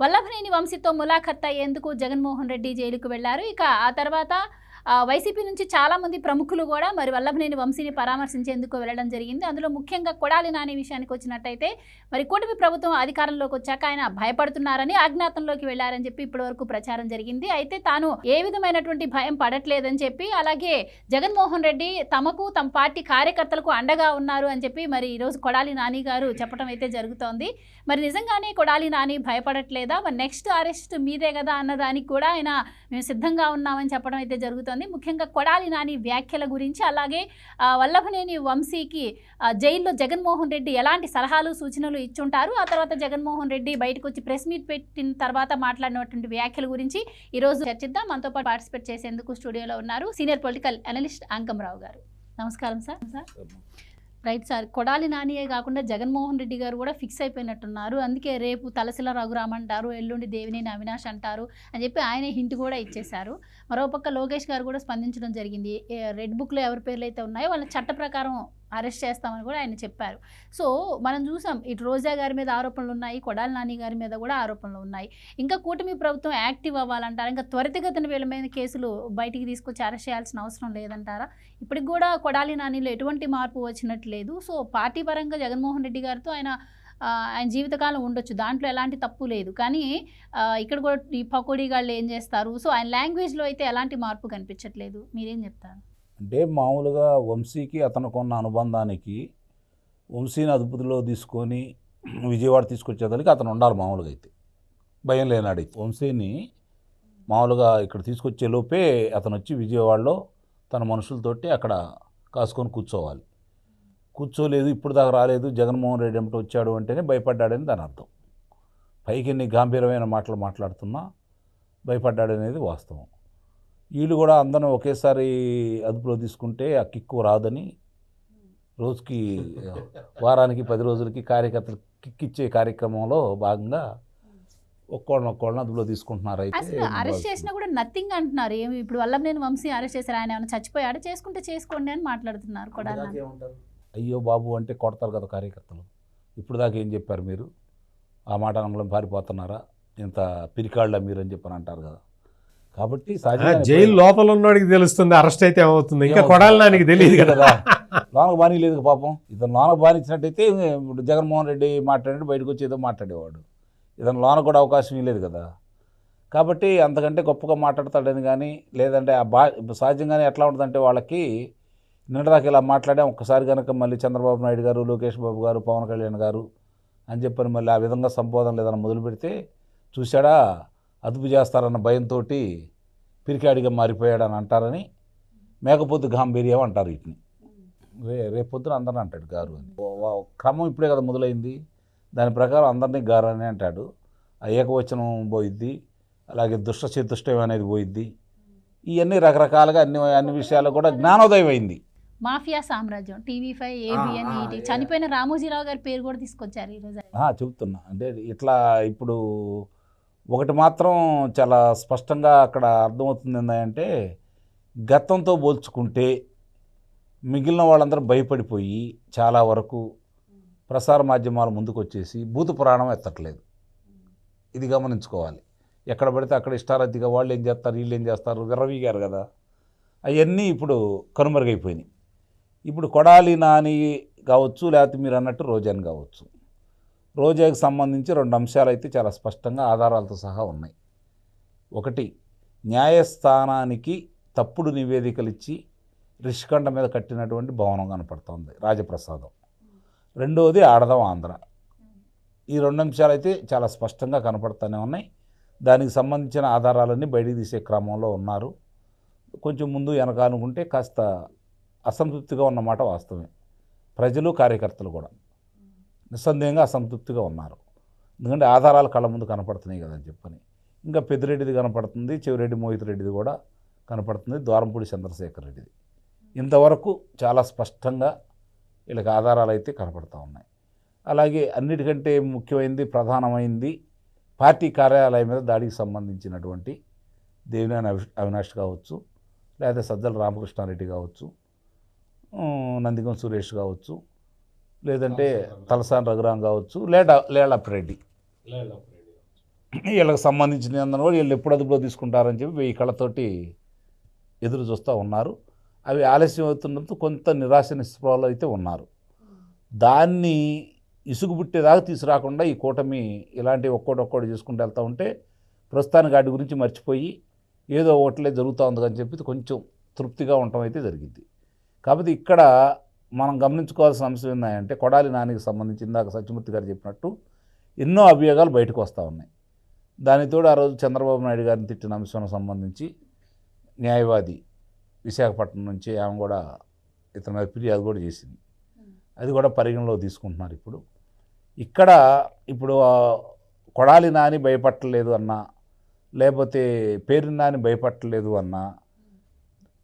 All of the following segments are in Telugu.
వల్లభనేని వంశీతో ములాఖత్ అయ్యేందుకు జగన్మోహన్ రెడ్డి జైలుకు వెళ్ళారు. ఇక ఆ తర్వాత వైసీపీ నుంచి చాలా మంది ప్రముఖులు కూడా మరి వల్లభనేని వంశీని పరామర్శించేందుకు వెళ్ళడం జరిగింది. అందులో ముఖ్యంగా కొడాలి నాని విషయానికి వచ్చినట్టయితే మరి కూటమి ప్రభుత్వం అధికారంలోకి వచ్చాక ఆయన భయపడుతున్నారని అజ్ఞాతంలోకి వెళ్ళారని చెప్పి ఇప్పటి వరకు ప్రచారం జరిగింది. అయితే తాను ఏ విధమైనటువంటి భయం పడట్లేదని చెప్పి అలాగే జగన్మోహన్ రెడ్డి తమకు తమ పార్టీ కార్యకర్తలకు అండగా ఉన్నారు అని చెప్పి మరి ఈరోజు కొడాలి నాని గారు చెప్పడం అయితే జరుగుతోంది. మరి నిజంగానే కొడాలి నాని భయపడట్లేదా? మరి నెక్స్ట్ అరెస్ట్ మీదే కదా అన్నదానికి కూడా ఆయన మేము సిద్ధంగా ఉన్నామని చెప్పడం అయితే జరుగుతుంది. ముఖ్యంగా కొడాలి నాని వ్యాఖ్యల గురించి అలాగే వల్లభనేని వంశీకి జైల్లో జగన్మోహన్ రెడ్డి ఎలాంటి సలహాలు సూచనలు ఇచ్చుంటారు? ఆ తర్వాత జగన్మోహన్ రెడ్డి బయటకు వచ్చి ప్రెస్ మీట్ పెట్టిన తర్వాత మాట్లాడినటువంటి వ్యాఖ్యల గురించి ఈరోజు చర్చిద్దాం. మనతో పాటు పార్టిసిపేట్ చేసేందుకు స్టూడియోలో ఉన్నారు senior political analyst Ankamarao garu. నమస్కారం sir. Sir right sir Kodali నానియే కాకుండా జగన్మోహన్ రెడ్డి గారు కూడా ఫిక్స్ అయిపోయినట్టున్నారు. అందుకే రేపు తలసిల రఘురామ్ అంటారు ఎల్లుండి దేవినేని అవినాష్ అంటారు అని చెప్పి ఆయన హింట్ కూడా ఇచ్చేశారు. మరోపక్క లోకేష్ గారు కూడా స్పందించడం జరిగింది. రెడ్ బుక్లో ఎవరి పేర్లు అయితే ఉన్నాయో వాళ్ళ చట్ట ప్రకారం అరెస్ట్ చేస్తామని కూడా ఆయన చెప్పారు. సో మనం చూసాం ఇటు రోజా గారి మీద ఆరోపణలు ఉన్నాయి కొడాలి నాని గారి మీద కూడా ఆరోపణలు ఉన్నాయి. ఇంకా కూటమి ప్రభుత్వం యాక్టివ్ అవ్వాలంటారా? ఇంకా త్వరితగతిన వీళ్ళ మీద కేసులు బయటికి తీసుకొచ్చి అరెస్ట్ చేయాల్సిన అవసరం లేదంటారా? ఇప్పటికి కూడా కొడాలి నానిలో ఎటువంటి మార్పు వచ్చినట్లేదు సో పార్టీ పరంగా జగన్మోహన్ రెడ్డి గారితో ఆయన ఆయన జీవితకాలం ఉండొచ్చు. దాంట్లో ఎలాంటి తప్పు లేదు. కానీ ఇక్కడ కూడా ఈ పకోడీ గాళ్ళు ఏం చేస్తారు? సో ఆయన లాంగ్వేజ్లో అయితే ఎలాంటి మార్పు కనిపించట్లేదు. మీరేం చెప్తారు? అంటే మామూలుగా వంశీకి అతనికి ఉన్న అనుబంధానికి వంశీని అదుపులో తీసుకొని విజయవాడ తీసుకొచ్చేదానికి అతను ఉండాలి మామూలుగా అయితే. భయం లేనాడు వంశీని మామూలుగా ఇక్కడ తీసుకొచ్చే లోపే అతను వచ్చి విజయవాడలో తన మనుషులతోటి అక్కడ కాసుకొని కూర్చోవాలి. కూర్చోలేదు ఇప్పుడు దాకా రాలేదు జగన్మోహన్ రెడ్డి ఏమిటి వచ్చాడు అంటేనే భయపడ్డాడని దాని అర్థం. పైకి ఎన్ని గాంభీరమైన మాటలు మాట్లాడుతున్నా భయపడ్డాడనేది వాస్తవం. వీళ్ళు కూడా అందరం ఒకేసారి అదుపులో తీసుకుంటే ఆ కిక్కు రాదని రోజుకి వారానికి పది రోజులకి కార్యకర్తలు కిక్ ఇచ్చే కార్యక్రమంలో భాగంగా ఒక్కోళ్ళని ఒక్కోళ్ళని అదుపులో తీసుకుంటున్నారు అయితే అసలు అరెస్ట్ చేసినా కూడా నథింగ్ అంటున్నారు. ఏమి ఇప్పుడు వల్లభనేని వంశీ అరెస్ట్ చేశారు ఆయన ఏమైనా చచ్చిపోయాడు? చేసుకుంటే చేసుకోండి అని మాట్లాడుతున్నారు కొడాలి నాని. అయ్యో బాబు అంటే కొడతారు కదా కార్యకర్తలు. ఇప్పుడు దాకా ఏం చెప్పారు మీరు? ఆ మాట అనడం పారిపోతున్నారా? ఇంత పిరికాళ్ళ మీరు అని చెప్పని అంటారు కదా. కాబట్టి జైలు లోపల ఉన్నవాడికి తెలుస్తుంది అరెస్ట్ అయితే ఏమవుతుంది? ఇంకా ఏమవుతుంది? కొడాలి నానికి తెలియదు కదా. లోనకు బానీ లేదు పాపం. ఇతను లోనకు బానిచ్చినట్టయితే ఇప్పుడు జగన్మోహన్ రెడ్డి మాట్లాడి బయటకు వచ్చి ఏదో మాట్లాడేవాడు. ఇతను లోన కూడా అవకాశం ఇవ్వలేదు కదా. కాబట్టి అంతకంటే గొప్పగా మాట్లాడతాడని కానీ లేదంటే ఆ బా సహజంగానే ఎట్లా ఉంటుందంటే వాళ్ళకి నిన్నదాకా ఇలా మాట్లాడాం. ఒక్కసారి కనుక మళ్ళీ చంద్రబాబు నాయుడు గారు లోకేష్ బాబు గారు పవన్ కళ్యాణ్ గారు అని చెప్పని మళ్ళీ ఆ విధంగా సంబోధన లేదని మొదలు పెడితే చూశాడా? అదుపు చేస్తారన్న భయంతో పిరికాడిగా మారిపోయాడని అంటారని మేకపోతు గాంభీర్యం అంటారు వీటిని. రే రేపొద్దున అందరిని అంటాడు గారు అని. క్రమం ఇప్పుడే కదా మొదలైంది. దాని ప్రకారం అందరినీ గారు అని అంటాడు. ఆ ఏకవచనం పోయిద్ది అలాగే దుష్ట చతుష్టయం అనేది పోయిద్ది. ఇవన్నీ రకరకాలుగా అన్ని అన్ని విషయాలు కూడా జ్ఞానోదయం అయింది. మాఫియా సామ్రాజ్యం టీవీ ఫైవ్ ఏబిఎన్ ఈటీ చనిపోయిన రామోజీరావు గారి పేరు కూడా తీసుకొచ్చారు ఈరోజు చెబుతున్నా. అంటే ఇట్లా ఇప్పుడు ఒకటి మాత్రం చాలా స్పష్టంగా అక్కడ అర్థమవుతుంది ఏంటంటే గతంతో పోల్చుకుంటే మిగిలిన వాళ్ళందరూ భయపడిపోయి చాలా వరకు ప్రసార మాధ్యమాల ముందుకు వచ్చేసి భూత పురాణం ఎత్తట్లేదు. ఇది గమనించుకోవాలి. ఎక్కడ పడితే అక్కడ ఇష్టారద్దిగా వాళ్ళు ఏం చేస్తారు వీళ్ళు ఏం చేస్తారు విర్రవీగారు కదా. అవన్నీ ఇప్పుడు కనుమరుగైపోయినాయి. ఇప్పుడు కొడాలి నాని కావచ్చు లేకపోతే మీరు అన్నట్టు రోజాన్ కావచ్చు. రోజాకి సంబంధించి రెండు అంశాలు అయితే చాలా స్పష్టంగా ఆధారాలతో సహా ఉన్నాయి. ఒకటి న్యాయస్థానానికి తప్పుడు నివేదికలు ఇచ్చి రిషికండ మీద కట్టినటువంటి భవనం కనపడుతుంది రాజప్రసాదం. రెండవది ఆడదాం ఆంధ్ర. ఈ రెండు అంశాలు అయితే చాలా స్పష్టంగా కనపడుతూనే ఉన్నాయి. దానికి సంబంధించిన ఆధారాలన్నీ బయటికి తీసే క్రమంలో ఉన్నారు. కొంచెం ముందు వెనక అనుకుంటే కాస్త అసంతృప్తిగా ఉన్నమాట వాస్తవమే. ప్రజలు కార్యకర్తలు కూడా నిస్సందేహంగా అసంతృప్తిగా ఉన్నారు. ఎందుకంటే ఆధారాలు కళ్ళ ముందు కనపడుతున్నాయి కదని చెప్పని. ఇంకా పెద్దిరెడ్డిది కనపడుతుంది చెవిరెడ్డి మోహిత్ రెడ్డిది కూడా కనపడుతుంది ద్వారంపూడి చంద్రశేఖర్ రెడ్డిది. ఇంతవరకు చాలా స్పష్టంగా వీళ్ళకి ఆధారాలు అయితే కనపడుతూ ఉన్నాయి. అలాగే అన్నిటికంటే ముఖ్యమైనది ప్రధానమైంది పార్టీ కార్యాలయం మీద దాడికి సంబంధించినటువంటి దేవినేని అవి అవినాష్ కావచ్చు లేదా సజ్జల రామకృష్ణారెడ్డి కావచ్చు నందిగం సురేష్ కావచ్చు లేదంటే తలసాని రఘురాం కావచ్చు లేట లేళప్రెడ్డి వీళ్ళకి సంబంధించిన అందరూ కూడా వీళ్ళు ఎప్పుడు అదుపులో తీసుకుంటారని చెప్పి వెయ్యి కళ్ళతోటి ఎదురు చూస్తూ ఉన్నారు. అవి ఆలస్యం అవుతున్నందుకు కొంత నిరాశ నిస్పృహలో అయితే ఉన్నారు. దాన్ని ఇసుగు పుట్టేదాకా తీసుకురాకుండా ఈ కూటమి ఇలాంటి ఒక్కోటి ఒక్కోటి చేసుకుంటూ వెళ్తూ ఉంటే ప్రస్తుతానికి వాటి గురించి మర్చిపోయి ఏదో ఒకటిలే జరుగుతూ ఉంది అని చెప్పి కొంచెం తృప్తిగా ఉండటం అయితే జరిగింది. కాకపోతే ఇక్కడ మనం గమనించుకోవాల్సిన అంశం ఏంటంటే కొడాలి నానికి సంబంధించి ఇందాక సత్యమూర్తి గారు చెప్పినట్టు ఎన్నో అభియోగాలు బయటకు వస్తూ ఉన్నాయి. దానితోడు ఆ రోజు చంద్రబాబు నాయుడు గారిని తిట్టిన అంశం సంబంధించి న్యాయవాది విశాఖపట్నం నుంచి ఆమె కూడా ఇతని మీద ఫిర్యాదు కూడా చేసింది. అది కూడా పరిగణలో తీసుకుంటున్నారు ఇప్పుడు. ఇక్కడ ఇప్పుడు కొడాలి నాని భయపట్టలేదు అన్నా లేకపోతే పేరు నాని భయపట్టలేదు అన్నా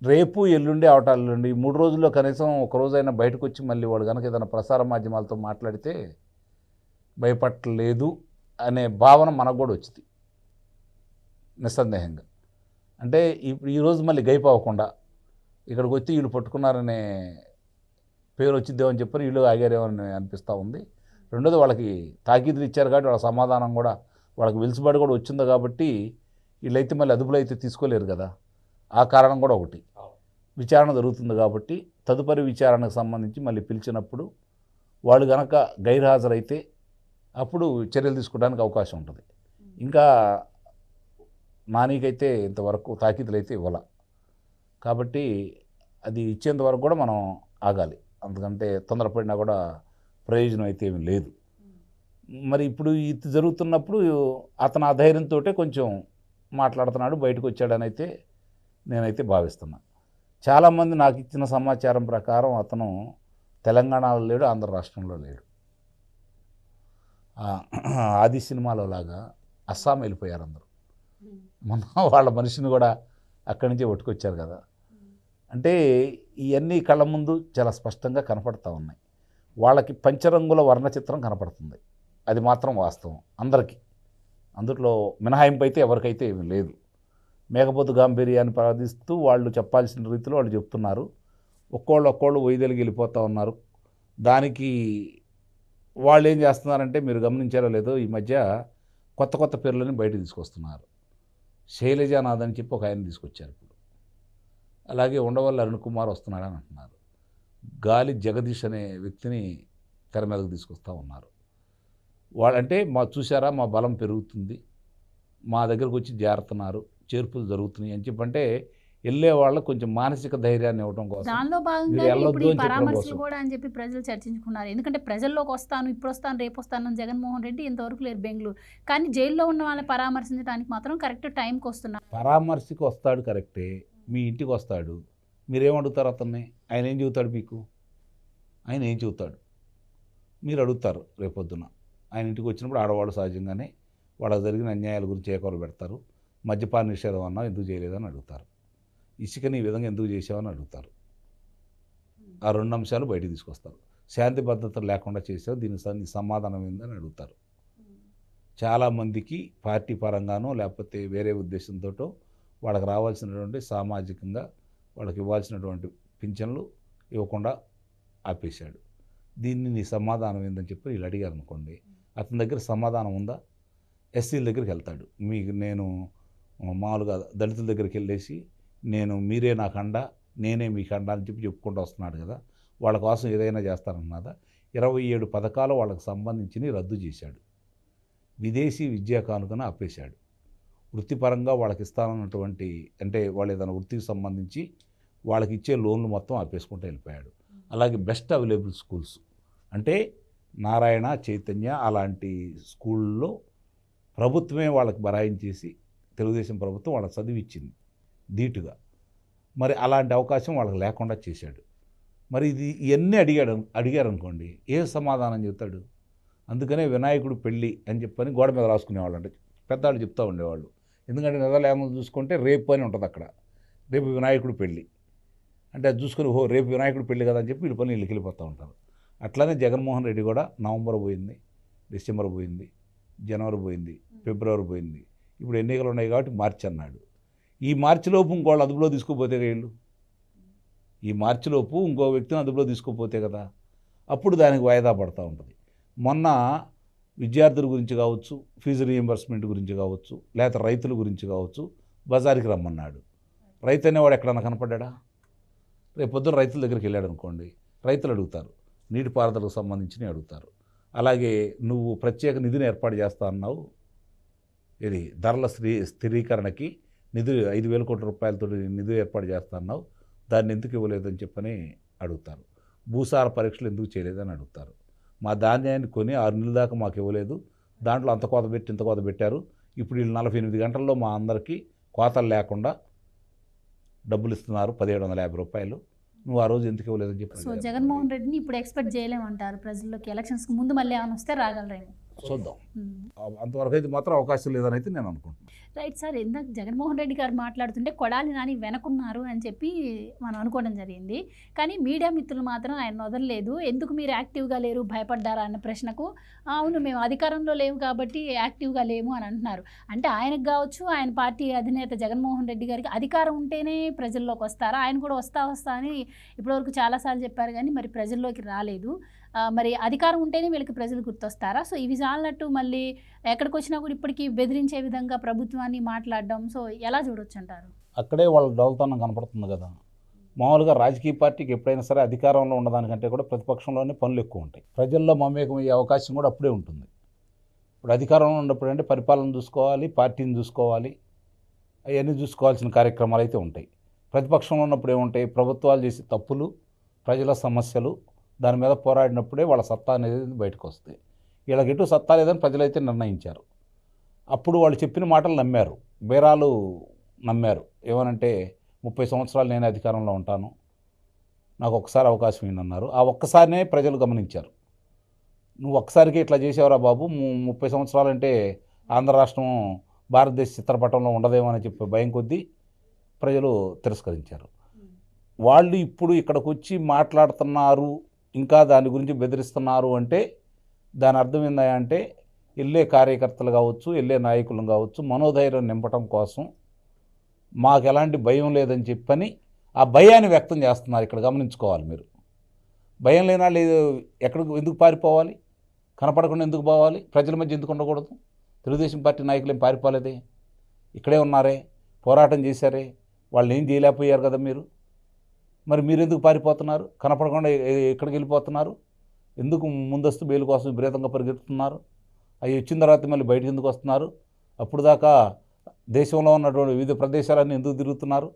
రేపు ఎల్లుండి అవటాలు ఈ మూడు రోజుల్లో కనీసం ఒక రోజైనా బయటకు వచ్చి మళ్ళీ వాడు కనుక ఏదైనా ప్రసార మాధ్యమాలతో మాట్లాడితే భయపట్టలేదు అనే భావన మనకు కూడా వచ్చింది. నిస్సందేహంగా. అంటే ఈరోజు మళ్ళీ గైప్ అవ్వకుండా ఇక్కడికి వచ్చి వీళ్ళు పట్టుకున్నారనే పేరు వచ్చిద్దేమో అని చెప్పని వీళ్ళు ఆగారేమో అని అనిపిస్తూ ఉంది. రెండోది వాళ్ళకి తాకీదులు ఇచ్చారు కాబట్టి వాళ్ళ సమాధానం కూడా వాళ్ళకి వెలుసుబాటు కూడా వచ్చింది కాబట్టి వీళ్ళైతే మళ్ళీ అదుపులో అయితే తీసుకోలేరు కదా. ఆ కారణం కూడా ఒకటి. విచారణ జరుగుతుంది కాబట్టి తదుపరి విచారణకు సంబంధించి మళ్ళీ పిలిచినప్పుడు వాళ్ళు గనక గైర్హాజరైతే అప్పుడు చర్యలు తీసుకోవడానికి అవకాశం ఉంటుంది. ఇంకా నానికైతే ఇంతవరకు తాకీదులు అయితే ఇవ్వాల. కాబట్టి అది ఇచ్చేంత వరకు కూడా మనం ఆగాలి. అందుకంటే తొందరపడినా కూడా ప్రయోజనం అయితే ఏమీ లేదు. మరి ఇప్పుడు ఇది జరుగుతున్నప్పుడు అతను ఆ ధైర్యంతో కొంచెం మాట్లాడుతున్నాడు బయటకు వచ్చాడని అయితే నేనైతే భావిస్తున్నాను చాలామంది నాకు ఇచ్చిన సమాచారం ప్రకారం అతను తెలంగాణలో లేడు ఆంధ్ర రాష్ట్రంలో లేడు. ఆది సినిమాలో లాగా అస్సాం వెళ్ళిపోయారు అందరూ. మొన్న వాళ్ళ మనిషిని కూడా అక్కడి నుంచే పట్టుకొచ్చారు కదా. అంటే ఇవన్నీ కళ్ళ ముందు చాలా స్పష్టంగా కనపడతా ఉన్నాయి. వాళ్ళకి పంచరంగుల వర్ణ చిత్రం కనపడుతుంది. అది మాత్రం వాస్తవం అందరికీ. అందులో మినహాయింపు అయితే ఎవరికైతే ఏమీ లేదు. మేకపోతు గాంభీర్యాన్ని ప్రార్థిస్తూ వాళ్ళు చెప్పాల్సిన రీతిలో వాళ్ళు చెప్తున్నారు. ఒక్కోళ్ళు ఒక్కోళ్ళు వైదొలిగి వెళ్ళిపోతూ ఉన్నారు. దానికి వాళ్ళు ఏం చేస్తున్నారంటే మీరు గమనించారో లేదో ఈ మధ్య కొత్త కొత్త పేర్లని బయట తీసుకొస్తున్నారు. శైలజానాథ్ అని చెప్పి ఒక ఆయన తీసుకొచ్చారు ఇప్పుడు. అలాగే ఉండవల్లి అరుణ్ కుమార్ వస్తున్నాడని అంటున్నారు. గాలి జగదీష్ అనే వ్యక్తిని తెర మీదకు తీసుకొస్తూ ఉన్నారు. వాళ్ళంటే మా చూసారా మా బలం పెరుగుతుంది. మా దగ్గరకు వచ్చి జారుతున్నారు. చేర్పులు జరుగుతున్నాయి అని చెప్పంటే వెళ్ళే వాళ్ళకు కొంచెం మానసిక ధైర్యాన్ని ఇవ్వడం కోసం. దానిలో భాగంగా పరామర్శలు. కూడా అని చెప్పి ప్రజలు చర్చించుకున్నారు. ఎందుకంటే ప్రజల్లోకి వస్తాను ఇప్పుడు వస్తాను రేపు వస్తాను జగన్మోహన్ రెడ్డి ఇంతవరకు లేరు బెంగళూరు. కానీ జైల్లో ఉన్న వాళ్ళని పరామర్శించడానికి మాత్రం కరెక్ట్ టైంకి వస్తున్నారు. పరామర్శకు వస్తాడు కరెక్టే. మీ ఇంటికి వస్తాడు. మీరేం అడుగుతారు అతన్ని? ఆయన ఏం చెబుతాడు మీకు? ఆయన ఏం చెబుతాడు? మీరు అడుగుతారు రేపొద్దున. ఆయన ఇంటికి వచ్చినప్పుడు ఆడవాళ్ళు సహజంగానే వాళ్ళకి జరిగిన అన్యాయాల గురించి ఏకోలు పెడతారు. మద్యపాన నిషేధం అన్నా ఎందుకు చేయలేదని అడుగుతారు. ఇసుకని ఈ విధంగా ఎందుకు చేసావని అడుగుతారు. ఆ రెండు అంశాలు బయటికి తీసుకొస్తారు. శాంతి భద్రత లేకుండా చేసావు దీనికి నీ సమాధానం ఏందని అడుగుతారు. చాలామందికి పార్టీ పరంగానో లేకపోతే వేరే ఉద్దేశంతో వాళ్ళకి రావాల్సినటువంటి సామాజికంగా వాళ్ళకి ఇవ్వాల్సినటువంటి పింఛన్లు ఇవ్వకుండా ఆపేశాడు. దీన్ని నీ సమాధానం ఏందని చెప్పి వీళ్ళు అడిగారు అనుకోండి అతని దగ్గర సమాధానం ఉందా? ఎస్సీల దగ్గరికి వెళ్తాడు. మీకు నేను మామూలుగా దళితుల దగ్గరికి వెళ్ళేసి నేను మీరే నా కండ నేనే మీ కండ అని చెప్పి చెప్పుకుంటూ వస్తున్నాడు కదా. వాళ్ళ కోసం ఏదైనా చేస్తారన్నదా? ఇరవై ఏడు పథకాలు వాళ్ళకి సంబంధించినవి రద్దు చేశాడు. విదేశీ విద్యా కానుకను ఆపేశాడు. వృత్తిపరంగా వాళ్ళకి ఇస్తానన్నటువంటి అంటే వాళ్ళు ఏదైనా వృత్తికి సంబంధించి వాళ్ళకి ఇచ్చే లోన్లు మొత్తం ఆపేసుకుంటూ వెళ్ళిపోయాడు. అలాగే బెస్ట్ అవైలబుల్ స్కూల్స్ అంటే నారాయణ చైతన్య అలాంటి స్కూళ్ళలో ప్రభుత్వమే వాళ్ళకి బరాయించేసి తెలుగుదేశం ప్రభుత్వం వాళ్ళకి చదివిచ్చింది ధీటుగా. మరి అలాంటి అవకాశం వాళ్ళకి లేకుండా చేశాడు. మరి ఇది ఇవన్నీ అడిగాడు అడిగారు అనుకోండి ఏ సమాధానం చెప్తాడు? అందుకనే వినాయకుడు పెళ్ళి అని చెప్పని గోడ మీద రాసుకునేవాళ్ళు అంటే పెద్దవాళ్ళు చెప్తూ ఉండేవాళ్ళు. ఎందుకంటే నెదలేమో చూసుకుంటే రేపు అని ఉంటుంది అక్కడ. రేపు వినాయకుడు పెళ్ళి. అంటే అది చూసుకొని ఓహో రేపు వినాయకుడు పెళ్ళి కదా అని చెప్పి వీళ్ళ పని వీళ్ళకి వెళ్ళిపోతూ ఉంటారు. అట్లానే జగన్మోహన్ రెడ్డి కూడా నవంబర్ పోయింది డిసెంబర్ పోయింది జనవరి పోయింది ఫిబ్రవరి పోయింది. ఇప్పుడు ఎన్నికలు ఉన్నాయి కాబట్టి మార్చి అన్నాడు. ఈ మార్చిలోపు ఇంకోళ్ళు అదుపులో తీసుకుపోతే వీళ్ళు? ఈ మార్చిలోపు ఇంకో వ్యక్తిని అదుపులో తీసుకుపోతే కదా? అప్పుడు దానికి వాయిదా పడతా ఉంటుంది. మొన్న విద్యార్థుల గురించి కావచ్చు ఫీజు రీఎంబర్స్మెంట్ గురించి కావచ్చు లేకపోతే రైతుల గురించి కావచ్చు బజార్కి రమ్మన్నాడు. రైతు అనేవాడు ఎక్కడన్నా కనపడ్డా? రేపు పొద్దున రైతుల దగ్గరికి వెళ్ళాడు అనుకోండి రైతులు అడుగుతారు. నీటిపారుదలకు సంబంధించినవి అడుగుతారు. అలాగే నువ్వు ప్రత్యేక నిధిని ఏర్పాటు చేస్తా అన్నావు ఇది ధరల స్థిరీ స్థిరీకరణకి నిధులు ఐదు వేల కోట్ల రూపాయలతో నిధులు ఏర్పాటు చేస్తా అన్నావు దాన్ని ఎందుకు ఇవ్వలేదని చెప్పని అడుగుతారు. భూసార పరీక్షలు ఎందుకు చేయలేదని అడుగుతారు. మా ధాన్యాన్ని కొని ఆరు నెలల దాకా మాకు ఇవ్వలేదు. దాంట్లో అంత కోత పెట్టి ఇంత కోత పెట్టారు. ఇప్పుడు వీళ్ళు నలభై ఎనిమిది గంటల్లో మా అందరికీ కోతలు లేకుండా డబ్బులు ఇస్తున్నారు. పదిహేడు వందల యాభై రూపాయలు. నువ్వు ఆ రోజు ఎందుకు ఇవ్వలేదని చెప్పి సో జగన్మోహన్ రెడ్డిని ఇప్పుడు ఎక్స్పెక్ట్ చేయలేమంటారు ప్రజల్లోకి. ఎలక్షన్స్కి ముందు మళ్ళీ ఏమైనా వస్తే రాగలరేమో. చూద్దాం. అంతవరకు అయితే మాత్రం అవకాశం లేదని అయితే నేను అనుకుంటున్నాను రైట్ సార్ ఇందాక జగన్మోహన్ రెడ్డి గారు మాట్లాడుతుంటే కొడాలి నాని వెనకున్నారు అని చెప్పి మనం అనుకోవడం జరిగింది. కానీ మీడియా మిత్రులు మాత్రం ఆయన వదలలేదు. ఎందుకు మీరు యాక్టివ్గా లేరు భయపడ్డారా అన్న ప్రశ్నకు? అవును మేము అధికారంలో లేవు కాబట్టి యాక్టివ్గా లేము అని అంటున్నారు. అంటే ఆయనకు కావచ్చు ఆయన పార్టీ అధినేత జగన్మోహన్ రెడ్డి గారికి అధికారం ఉంటేనే ప్రజల్లోకి వస్తారా? ఆయన కూడా వస్తా వస్తా అని ఇప్పటివరకు చాలాసార్లు చెప్పారు కానీ మరి ప్రజల్లోకి రాలేదు. మరి అధికారం ఉంటేనే వీళ్ళకి ప్రజలు గుర్తొస్తారా? సో ఇవి చాలినట్టు మళ్ళీ ఎక్కడికి వచ్చినా కూడా ఇప్పటికీ బెదిరించే విధంగా ప్రభుత్వాన్ని మాట్లాడడం సో ఎలా చూడొచ్చు అంటారు అక్కడే వాళ్ళ డౌల్తనం కనపడుతుంది కదా. మామూలుగా రాజకీయ పార్టీకి ఎప్పుడైనా సరే అధికారంలో ఉన్నదానికంటే కూడా ప్రతిపక్షంలోనే పనులు ఎక్కువ ఉంటాయి. ప్రజల్లో మమేకం అయ్యే అవకాశం కూడా అప్పుడే ఉంటుంది. ఇప్పుడు అధికారంలో ఉన్నప్పుడు అంటే పరిపాలన చూసుకోవాలి పార్టీని చూసుకోవాలి అవన్నీ చూసుకోవాల్సిన కార్యక్రమాలు అయితే ఉంటాయి. ప్రతిపక్షంలో ఉన్నప్పుడు ఏముంటాయి? ప్రభుత్వాలు చేసే తప్పులు ప్రజల సమస్యలు దాని మీద పోరాడినప్పుడే వాళ్ళ సత్తా అనేది బయటకు వస్తాయి వీళ్ళకి ఎటు సత్తా లేదని ప్రజలైతే నిర్ణయించారు. అప్పుడు వాళ్ళు చెప్పిన మాటలు నమ్మారు. బేరాలు నమ్మారు. ఏమనంటే ముప్పై సంవత్సరాలు నేను అధికారంలో ఉంటాను. నాకు ఒక్కసారి అవకాశం ఏంటన్నారు ఆ ఒక్కసారినే ప్రజలు గమనించారు. నువ్వు ఒక్కసారికి ఇట్లా చేసేవరా బాబు? ముప్పై సంవత్సరాలు అంటే ఆంధ్ర రాష్ట్రం భారతదేశ చిత్రపటంలో ఉండదేమో అని చెప్పి భయం కొద్దీ ప్రజలు తిరస్కరించారు. వాళ్ళు ఇప్పుడు ఇక్కడికి వచ్చి మాట్లాడుతున్నారు. ఇంకా దాని గురించి బెదిరిస్తున్నారు అంటే దాని అర్థం ఏందంటే వెళ్ళే కార్యకర్తలు కావచ్చు వెళ్ళే నాయకులు కావచ్చు మనోధైర్యం నింపటం కోసం మాకు ఎలాంటి భయం లేదని చెప్పని ఆ భయాన్ని వ్యక్తం చేస్తున్నారు. ఇక్కడ గమనించుకోవాలి మీరు. భయం లేని వాళ్ళు ఎక్కడికి ఎందుకు పారిపోవాలి? కనపడకుండా ఎందుకు పోవాలి? ప్రజల మధ్య ఎందుకు ఉండకూడదు? తెలుగుదేశం పార్టీ నాయకులు ఏం పారిపోలేదే? ఇక్కడే ఉన్నారే? పోరాటం చేశారే? వాళ్ళు ఏం చేయలేకపోయారు కదా మీరు? మరి మీరు ఎందుకు పారిపోతున్నారు? కనపడకుండా ఎక్కడికి వెళ్ళిపోతున్నారు? ఎందుకు ముందస్తు బెయిల్ కోసం విపరీతంగా పరిగెత్తుతున్నారు? అవి వచ్చిన తర్వాత మళ్ళీ బయటకు ఎందుకు వస్తున్నారు? అప్పుడు దాకా దేశంలో ఉన్నటువంటి వివిధ ప్రదేశాలన్నీ ఎందుకు తిరుగుతున్నారు?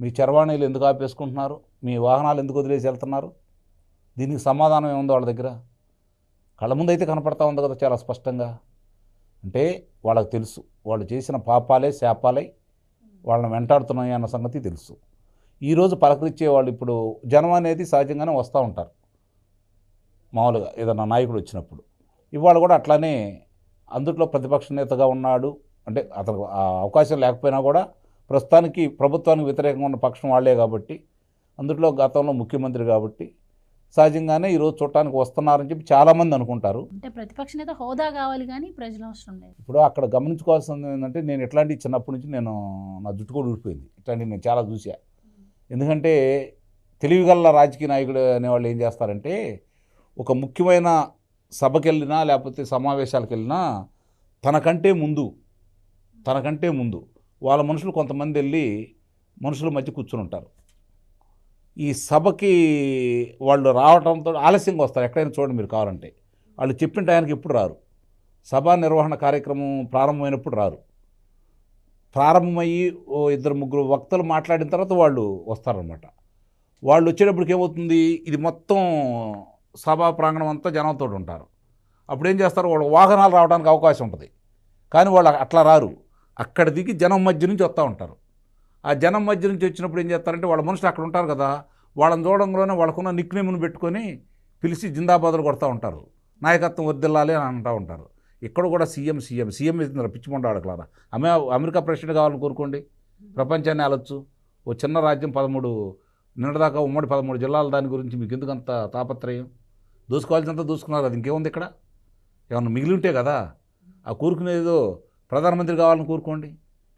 మీ చరవాణీలు ఎందుకు ఆపేసుకుంటున్నారు? మీ వాహనాలు ఎందుకు వదిలేసి వెళ్తున్నారు? దీనికి సమాధానం ఏముందో వాళ్ళ దగ్గర? కళ్ళ ముందు అయితే కనపడతా ఉంది కదా చాలా స్పష్టంగా. అంటే వాళ్ళకి తెలుసు. వాళ్ళు చేసిన పాపాలే శాపాలే వాళ్ళని వెంటాడుతున్నాయి అన్న సంగతి తెలుసు. ఈరోజు పలకరించే వాళ్ళు ఇప్పుడు జనం అనేది సహజంగానే వస్తూ ఉంటారు. మామూలుగా ఏదైనా నాయకుడు వచ్చినప్పుడు. ఇవాళ కూడా అట్లానే అందుట్లో ప్రతిపక్ష నేతగా ఉన్నాడు. అంటే అతను ఆ అవకాశం లేకపోయినా కూడా ప్రస్తుతానికి ప్రభుత్వానికి వ్యతిరేకంగా ఉన్న పక్షం వాళ్ళే కాబట్టి అందుట్లో గతంలో ముఖ్యమంత్రి కాబట్టి సహజంగానే ఈరోజు చూడటానికి వస్తున్నారని చెప్పి చాలామంది అనుకుంటారు. అంటే ప్రతిపక్ష నేత హోదా కావాలి కానీ ప్రజలు అవసరం లేదు. ఇప్పుడు అక్కడ గమనించుకోవాల్సింది ఏంటంటే నేను ఎట్లాంటి చిన్నప్పటి నుంచి నేను నా జుట్టు కూడా ఊడిపోయింది. ఇట్లాంటివి నేను చాలా చూసా ఎందుకంటే తెలివిగల రాజకీయ నాయకుడు అనేవాళ్ళు ఏం చేస్తారంటే ఒక ముఖ్యమైన సభకి వెళ్ళినా లేకపోతే సమావేశాలకు వెళ్ళినా తనకంటే ముందు తనకంటే ముందు వాళ్ళ మనుషులు కొంతమంది వెళ్ళి మనుషుల మధ్య కూర్చుని ఉంటారు. ఈ సభకి వాళ్ళు రావడంతో ఆలస్యంగా వస్తారు. ఎక్కడైనా చూడండి మీరు కావాలంటే. వాళ్ళు చెప్పిన టయానికి ఎప్పుడు రారు. సభా నిర్వహణ కార్యక్రమం ప్రారంభమైనప్పుడు రారు. ప్రారంభమయ్యి ఓ ఇద్దరు ముగ్గురు వక్తలు మాట్లాడిన తర్వాత వాళ్ళు వస్తారనమాట వాళ్ళు వచ్చేటప్పటికి ఏమవుతుంది? ఇది మొత్తం సభా ప్రాంగణం అంతా జనంతో ఉంటారు. అప్పుడు ఏం చేస్తారు? వాళ్ళు వాహనాలు రావడానికి అవకాశం ఉంటుంది. కానీ వాళ్ళు అట్లా రారు. అక్కడ దిగి జనం మధ్య నుంచి వస్తూ ఉంటారు. ఆ జనం మధ్య నుంచి వచ్చినప్పుడు ఏం చేస్తారంటే వాళ్ళ మనుషులు అక్కడ ఉంటారు కదా వాళ్ళని చూడంలోనే వాళ్ళకున్న నిక్నేమును పెట్టుకొని పిలిచి జిందాబాదులు కొడతా ఉంటారు. నాయకత్వం వర్దిల్లాలి అని అంటూ ఉంటారు. ఇక్కడ కూడా సీఎం సీఎం సీఎం ఇస్తున్నారు పిచ్చిమండ ఆడకలారా? అమె అమెరికా ప్రెసిడెంట్ కావాలని కోరుకోండి. ప్రపంచాన్ని ఆలొచ్చు. ఓ చిన్న రాజ్యం పదమూడు నిన్నదాకా ఉమ్మడి పదమూడు జిల్లాల దాని గురించి మీకు ఎందుకంత తాపత్రయం? దూసుకోవాల్సినంత దూసుకున్నారు అది ఇంకేముంది ఇక్కడ? ఏమన్నా మిగిలి ఉంటే కదా? ఆ కోరుకునేదో ప్రధానమంత్రి కావాలని కోరుకోండి.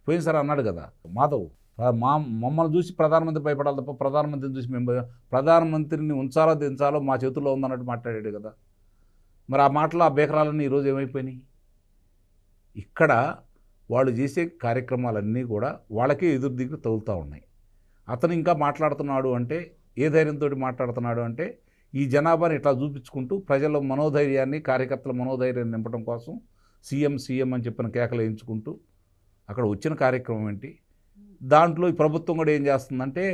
పోయినసారి అన్నాడు కదా మాధవ్ మా మమ్మల్ని చూసి ప్రధానమంత్రి భయపడాలి తప్ప ప్రధానమంత్రిని చూసి మేము ప్రధానమంత్రిని ఉంచాలో దించాలో మా చేతుల్లో ఉందన్నట్టు మాట్లాడాడు కదా. మరి ఆ మాటలు ఆ బేకరాలన్నీ ఈరోజు ఏమైపోయినాయి? ఇక్కడ వాళ్ళు చేసే కార్యక్రమాలన్నీ కూడా వాళ్ళకే ఎదురు దిగులు తగులుతూ ఉన్నాయి. అతను ఇంకా మాట్లాడుతున్నాడు అంటే ఏ ధైర్యంతో మాట్లాడుతున్నాడు అంటే ఈ జనాభాని ఇట్లా చూపించుకుంటూ ప్రజల మనోధైర్యాన్ని కార్యకర్తల మనోధైర్యాన్ని నింపడం కోసం సీఎం సీఎం అని చెప్పిన కేకలు వేయించుకుంటూ అక్కడ వచ్చిన కార్యక్రమం ఏంటి? దాంట్లో ఈ ప్రభుత్వం కూడా ఏం చేస్తుందంటే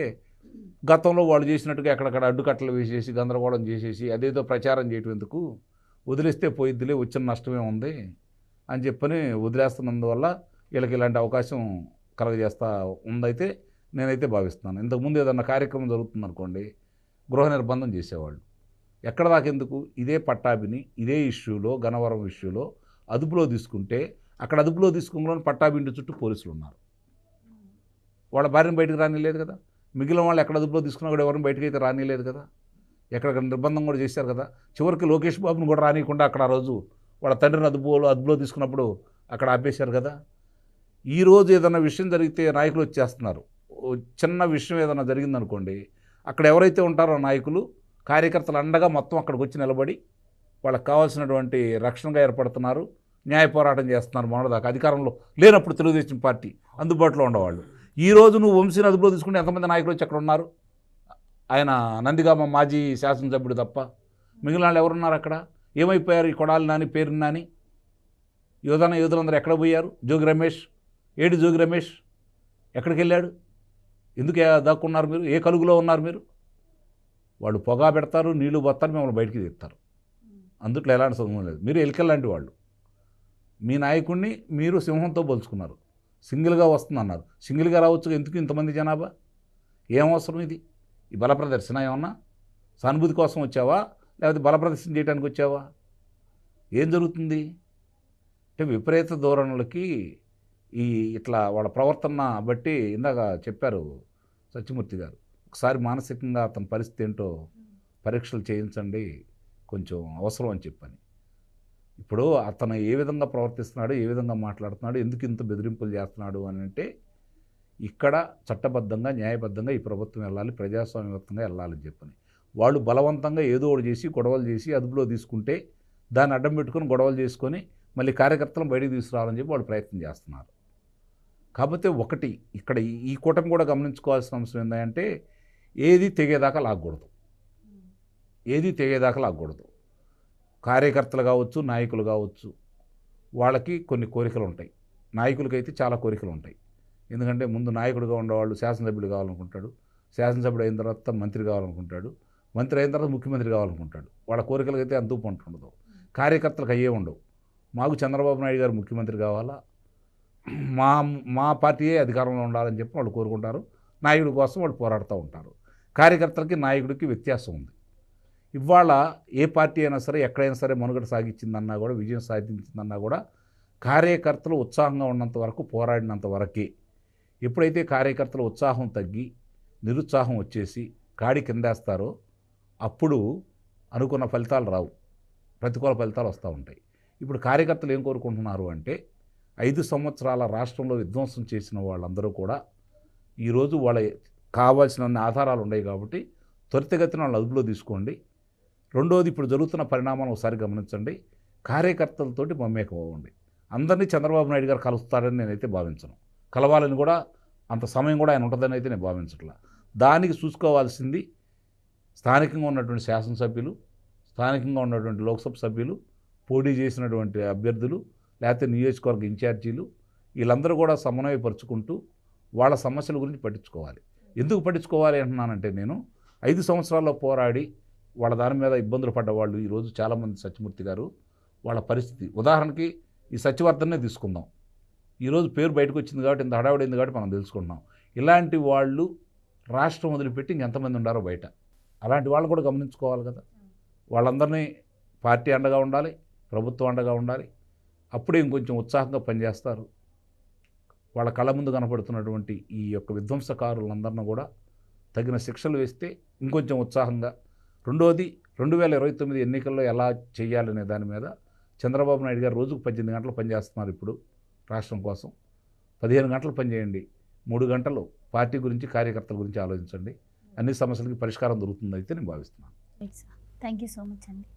గతంలో వాళ్ళు చేసినట్టుగా ఎక్కడక్కడ అడ్డుకట్టలు వేసేసి గందరగోళం చేసేసి అదేదో ప్రచారం చేయటం ఎందుకు? వదిలేస్తే పోయిద్దిలే వచ్చిన నష్టమే ఉంది అని చెప్పని వదిలేస్తున్నందువల్ల వీళ్ళకి ఇలాంటి అవకాశం కలగజేస్తా ఉందైతే నేనైతే భావిస్తున్నాను. ఇంతకుముందు ఏదన్నా కార్యక్రమం జరుగుతుందనుకోండి గృహ నిర్బంధం చేసేవాళ్ళు. ఎక్కడ దాకెందుకు ఇదే పట్టాభిని ఇదే ఇష్యూలో గనవరం ఇష్యూలో అదుపులో తీసుకుంటే అక్కడ అదుపులో తీసుకుని పట్టాభింటి చుట్టూ పోలీసులు ఉన్నారు. వాళ్ళ భార్యను బయటకు రానిలేదు కదా. మిగిలిన వాళ్ళు ఎక్కడ అదుపులో తీసుకున్నా కూడా ఎవరిని బయటకు అయితే రానిలేదు కదా. ఎక్కడ నిర్బంధం కూడా చేశారు కదా. చివరికి లోకేష్ బాబును కూడా రానియకుండా అక్కడ ఆ రోజు వాళ్ళ తండ్రిని అదుపులో అదుపులో తీసుకున్నప్పుడు అక్కడ ఆపేశారు కదా. ఈ రోజు ఏదైనా విషయం జరిగితే నాయకులు వచ్చేస్తున్నారు. చిన్న విషయం ఏదైనా జరిగిందనుకోండి అక్కడ ఎవరైతే ఉంటారో నాయకులు కార్యకర్తలు అండగా మొత్తం అక్కడికి వచ్చి నిలబడి వాళ్ళకి కావాల్సినటువంటి రక్షణగా ఏర్పడుతున్నారు న్యాయ పోరాటం చేస్తున్నారు మొన్నదాకా అధికారంలో లేనప్పుడు తెలుగుదేశం పార్టీ అందుబాటులో ఉండేవాళ్ళు. ఈ నువ్వు వంశీని అదుపులో తీసుకుంటే ఎంతమంది నాయకులు వచ్చి అక్కడ ఉన్నారు? ఆయన నందిగామ మాజీ శాసనసభ్యుడు తప్ప మిగిలిన వాళ్ళు ఎవరున్నారు అక్కడ? ఏమైపోయారు ఈ కొడాలి నాని పేరు నాని? యోధన యోధులందరూ ఎక్కడ పోయారు? జోగి రమేష్? ఏడు జోగి రమేష్? ఎక్కడికి వెళ్ళాడు? ఎందుకు ఏ- దాక్కున్నారు మీరు? ఏ కలుగులో ఉన్నారు మీరు? వాళ్ళు పొగా పెడతారు నీళ్ళు బత్తారు మిమ్మల్ని బయటికి తీస్తారు. అందుట్లో ఎలాంటి సంబంధం లేదు. మీరు ఎలికల్లాంటి వాళ్ళు. మీ నాయకుడిని మీరు సింహంతో పోల్చుకున్నారు. సింగిల్గా వస్తుందన్నారు. సింగిల్గా రావచ్చు ఎందుకు ఇంతమంది జనాభా? ఏం అవసరం ఇది? ఈ బల ప్రదర్శన ఏమన్నా? సానుభూతి కోసం వచ్చావా? లేకపోతే బల ప్రదర్శన చేయడానికి వచ్చావా? ఏం జరుగుతుంది? అంటే విపరీత ధోరణులకి ఈ ఇట్లా వాళ్ళ ప్రవర్తన బట్టి ఇందాక చెప్పారు సత్యమూర్తి గారు. ఒకసారి మానసికంగా అతని పరిస్థితి ఏంటో పరీక్షలు చేయించండి కొంచెం అవసరం అని చెప్పని. ఇప్పుడు అతను ఏ విధంగా ప్రవర్తిస్తున్నాడు ఏ విధంగా మాట్లాడుతున్నాడు ఎందుకు ఇంత బెదిరింపులు చేస్తున్నాడు అని అంటే ఇక్కడ చట్టబద్ధంగా న్యాయబద్ధంగా ఈ ప్రభుత్వం వెళ్ళాలి ప్రజాస్వామ్యబద్ధంగా వెళ్ళాలని చెప్పని. వాళ్ళు బలవంతంగా ఏదో ఒకటి చేసి గొడవలు చేసి అదుపులో తీసుకుంటే దాన్ని అడ్డం పెట్టుకొని గొడవలు చేసుకొని మళ్ళీ కార్యకర్తలను బయటకు తీసుకురావాలని చెప్పి వాళ్ళు ప్రయత్నం చేస్తున్నారు. కాకపోతే ఒకటి ఇక్కడ ఈ- ఈ కూటమి కూడా గమనించుకోవాల్సిన అంశం ఏంటంటే ఏది తెగేదాకా లాగకూడదు. ఏది తెగేదాకా లాగకూడదు. కార్యకర్తలు కావచ్చు నాయకులు కావచ్చు వాళ్ళకి కొన్ని కోరికలు ఉంటాయి. నాయకులకైతే చాలా కోరికలు ఉంటాయి. ఎందుకంటే ముందు నాయకుడిగా ఉండేవాళ్ళు శాసనసభ్యుడు కావాలనుకుంటాడు. శాసనసభ్యుడు అయిన తర్వాత మంత్రి కావాలనుకుంటాడు. మంత్రి అయిన తర్వాత ముఖ్యమంత్రి కావాలనుకుంటాడు. వాళ్ళ కోరికలకైతే అంతూ పంట ఉండదు. కార్యకర్తలకు అయ్యే ఉండవు. మాకు చంద్రబాబు నాయుడు గారు ముఖ్యమంత్రి కావాలా? మా మా పార్టీయే అధికారంలో ఉండాలని చెప్పి వాళ్ళు కోరుకుంటారు. నాయకుడి కోసం వాళ్ళు పోరాడుతూ ఉంటారు. కార్యకర్తలకి నాయకుడికి వ్యత్యాసం ఉంది. ఇవాళ ఏ పార్టీ అయినా సరే ఎక్కడైనా సరే మనుగడ సాగించిందన్నా కూడా విజయం సాధించిందన్నా కూడా కార్యకర్తలు ఉత్సాహంగా ఉన్నంత వరకు పోరాడినంత వరకే ఎప్పుడైతే కార్యకర్తల ఉత్సాహం తగ్గి నిరుత్సాహం వచ్చేసి కాడి కిందేస్తారో అప్పుడు అనుకున్న ఫలితాలు రావు. ప్రతికూల ఫలితాలు వస్తూ ఉంటాయి. ఇప్పుడు కార్యకర్తలు ఏం కోరుకుంటున్నారు అంటే ఐదు సంవత్సరాల రాష్ట్రంలో విధ్వంసం చేసిన వాళ్ళందరూ కూడా ఈరోజు వాళ్ళ కావాల్సిన ఆధారాలు ఉన్నాయి కాబట్టి త్వరితగతిన వాళ్ళు అదుపులో తీసుకోండి. రెండోది ఇప్పుడు జరుగుతున్న పరిణామాలను ఒకసారి గమనించండి. కార్యకర్తలతోటి మమ్మేకం అవ్వండి అందరినీ చంద్రబాబు నాయుడు గారు కలుస్తారని నేనైతే భావించను. కలవాలని కూడా అంత సమయం కూడా ఆయన ఉంటుందని అయితే నేను భావించట్లా. దానికి చూసుకోవాల్సింది స్థానికంగా ఉన్నటువంటి శాసనసభ్యులు స్థానికంగా ఉన్నటువంటి లోక్సభ సభ్యులు పోటీ చేసినటువంటి అభ్యర్థులు లేకపోతే నియోజకవర్గ ఇన్ఛార్జీలు వీళ్ళందరూ కూడా సమన్వయపరుచుకుంటూ వాళ్ళ సమస్యల గురించి పట్టించుకోవాలి. ఎందుకు పట్టించుకోవాలి అంటున్నానంటే నేను ఐదు సంవత్సరాల్లో పోరాడి వాళ్ళ దాని మీద ఇబ్బందులు పడ్డ వాళ్ళు ఈరోజు చాలామంది సత్యమూర్తి గారు వాళ్ళ పరిస్థితి. ఉదాహరణకి ఈ సత్యవర్ధన్నే తీసుకుందాం. ఈరోజు పేరు బయటకు వచ్చింది కాబట్టి ఇంత హడావుడింది కాబట్టి మనం తెలుసుకుంటున్నాం. ఇలాంటి వాళ్ళు రాష్ట్రం వదిలిపెట్టి ఇంకెంతమంది ఉండారో బయట. అలాంటి వాళ్ళు కూడా గమనించుకోవాలి కదా. వాళ్ళందరినీ పార్టీ అండగా ఉండాలి ప్రభుత్వం అండగా ఉండాలి. అప్పుడే ఇంకొంచెం ఉత్సాహంగా పనిచేస్తారు. వాళ్ళ కళ్ళ ముందు కనపడుతున్నటువంటి ఈ యొక్క విధ్వంసకారులందరినీ కూడా తగిన శిక్షలు వేస్తే ఇంకొంచెం ఉత్సాహంగా. రెండోది రెండు వేల ఇరవై తొమ్మిది ఎన్నికల్లో ఎలా చేయాలనే దాని మీద చంద్రబాబు నాయుడు గారు రోజుకు పద్దెనిమిది గంటలు పనిచేస్తున్నారు ఇప్పుడు. రాష్ట్రం కోసం. పదిహేను గంటలు పనిచేయండి మూడు గంటలు పార్టీ గురించి కార్యకర్తల గురించి ఆలోచించండి. అన్ని సమస్యలకి పరిష్కారం దొరుకుతుంది అయితే నేను భావిస్తున్నాను. థ్యాంక్ యూ సో మచ్ అండి